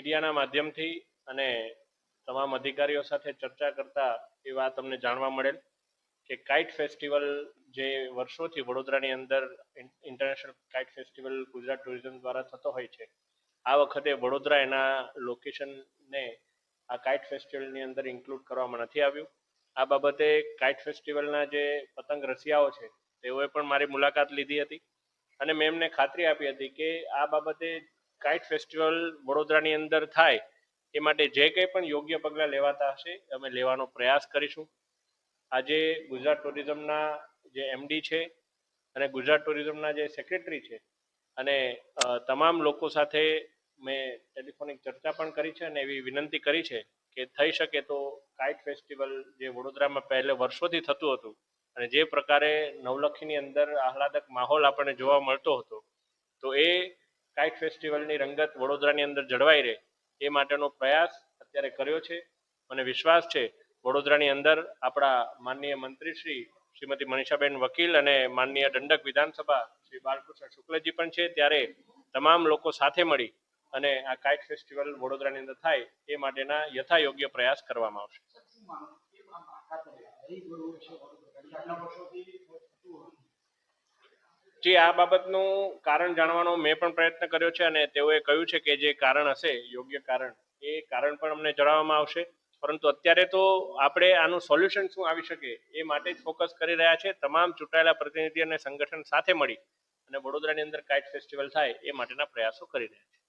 મીડિયાના માધ્યમથી અને તમામ અધિકારીઓ સાથે ચર્ચા કરતા એ વાત અમને જાણવા મળેલ કે કાઇટ ફેસ્ટિવલ જે વર્ષોથી વડોદરાની અંદર international kite festival Gujarat tourism દ્વારા થતો હોય છે, આ વખતે વડોદરા એના લોકેશનને આ કાઇટ ફેસ્ટિવલની અંદર ઇન્ક્લુડ કરવામાં નથી આવ્યું. આ બાબતે કાઇટ ફેસ્ટિવલના જે પતંગ રસિયાઓ છે, તેઓએ પણ મારી મુલાકાત લીધી હતી અને મેં એમને ખાતરી આપી હતી કે આ બાબતે કાઇટ ફેસ્ટિવલ વડોદરાની અંદર થાય, એ માટે જે કંઈ પણ યોગ્ય પગલાં લેવાતા હશે, અમે લેવાનો પ્રયાસ કરીશું. આજે ગુજરાત ટુરિઝમના જે એમડી છે અને ગુજરાત ટુરિઝમના જે સેક્રેટરી છે અને તમામ લોકો સાથે મેં ટેલિફોનિક ચર્ચા પણ કરી છે અને એવી વિનંતી કરી છે કે થઈ શકે તો કાઇટ ફેસ્ટિવલ જે વડોદરામાં પહેલે વર્ષોથી થતું હતું અને જે પ્રકારે નવલખીની અંદર આહલાદક માહોલ આપણને જોવા મળતો હતો, તો એ કાઇટ ફેસ્ટિવલની રંગત વડોદરાની અંદર જળવાઈ રહે, એ માટેનો પ્રયાસ અત્યારે કર્યો છે. મને વિશ્વાસ છે, વડોદરાની અંદર આપણા માનનીય મંત્રી શ્રી શ્રીમતી મનીષાબેન વકીલ અને માનનીય દંડક વિધાનસભા શ્રી બાલકૃષ્ણ શુક્લજી પણ છે. ત્યારે તમામ લોકો સાથે મળી અને આ કાઇટ ફેસ્ટિવલ વડોદરાની અંદર થાય, એ માટેના યથાયોગ્ય પ્રયાસ કરવામાં આવશે. જી, આ બાબતનું કારણ જાણવાનો મેં પણ પ્રયત્ન કર્યો છે અને તેઓએ કહ્યું છે કે જે કારણ હશે, યોગ્ય કારણ, એ કારણ પણ અમને જણાવવામાં આવશે. પરંતુ અત્યારે તો આપણે આનું સોલ્યુશન શું આવી શકે એ માટે જ ફોકસ કરી રહ્યા છે. તમામ ચૂંટાયેલા પ્રતિનિધિ અને સંગઠન સાથે મળી અને વડોદરાની અંદર કાઇટ ફેસ્ટિવલ થાય એ માટેના પ્રયાસો કરી રહ્યા છે.